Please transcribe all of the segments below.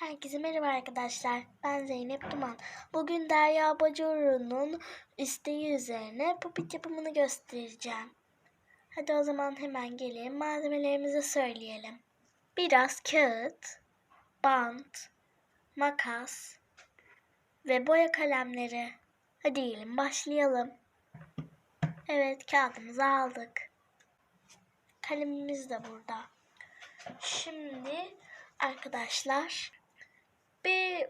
Herkese merhaba arkadaşlar. Ben Zeynep Duman. Bugün Derya Bacaroğlu'nun isteği üzerine pupit yapımını göstereceğim. Hadi o zaman hemen gelin malzemelerimizi söyleyelim. Biraz kağıt, bant, makas ve boya kalemleri. Hadi gelin başlayalım. Evet kağıdımızı aldık. Kalemimiz de burada. Şimdi arkadaşlar bir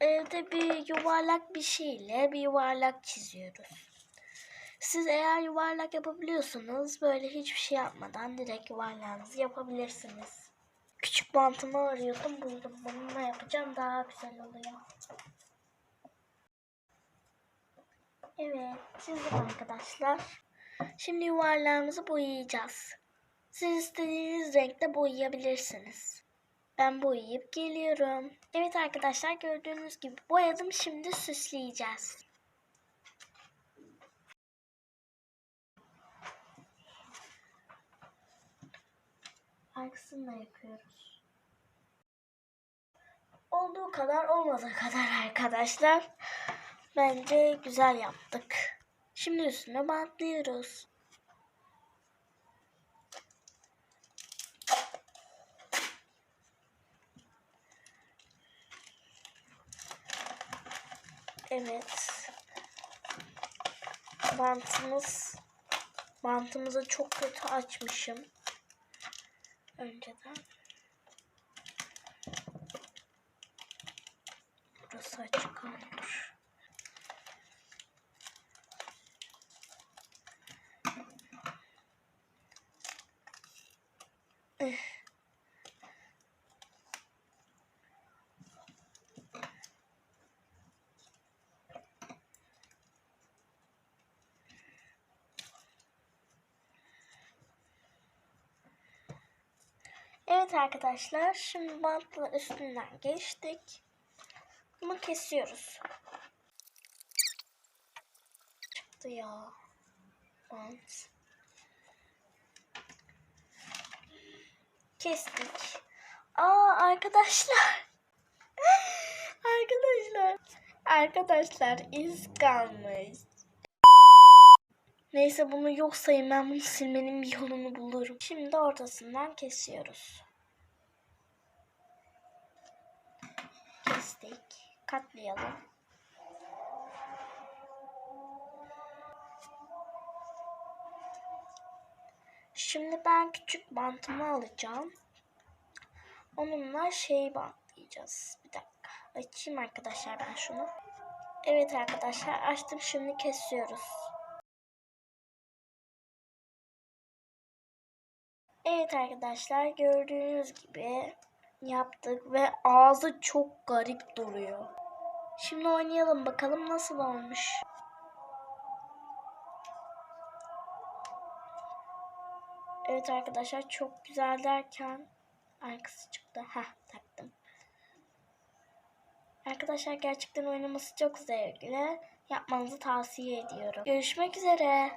evde bir yuvarlak bir şeyle bir yuvarlak çiziyoruz. Siz eğer yuvarlak yapabiliyorsanız böyle hiçbir şey yapmadan direkt yuvarlağınızı yapabilirsiniz. Küçük bantımı arıyordum buldum. Bununla yapacağım daha güzel oluyor. Evet çizdim arkadaşlar. Şimdi yuvarlağımızı boyayacağız. Siz istediğiniz renkte boyayabilirsiniz. Ben boyayıp geliyorum. Evet arkadaşlar gördüğünüz gibi boyadım. Şimdi süsleyeceğiz. Arkasını da yapıyoruz. Olduğu kadar olmadığı kadar arkadaşlar. Bence güzel yaptık. Şimdi üstüne bantlıyoruz. Evet. Bantımız bantımızı çok kötü açmışım. Önceden. Burası açık kalmış. Eh. Evet arkadaşlar şimdi bantla üstünden geçtik. Bunu kesiyoruz. Çıktı ya. Bant. Kestik. Aa arkadaşlar. arkadaşlar. Arkadaşlar iz kalmış. Neyse bunu yok sayın ben bunu silmenin bir yolunu bulurum. Şimdi ortasından kesiyoruz. Kestik. Katlayalım. Şimdi ben küçük bantımı alacağım. Onunla şeyi bantlayacağız. Bir dakika. Açayım arkadaşlar ben şunu. Evet arkadaşlar açtım şimdi kesiyoruz. Evet arkadaşlar gördüğünüz gibi yaptık ve ağzı çok garip duruyor. Şimdi oynayalım bakalım nasıl olmuş. Evet arkadaşlar çok güzel derken arkası çıktı. Heh taktım. Arkadaşlar gerçekten oynaması çok zevkli. Yapmanızı tavsiye ediyorum. Görüşmek üzere.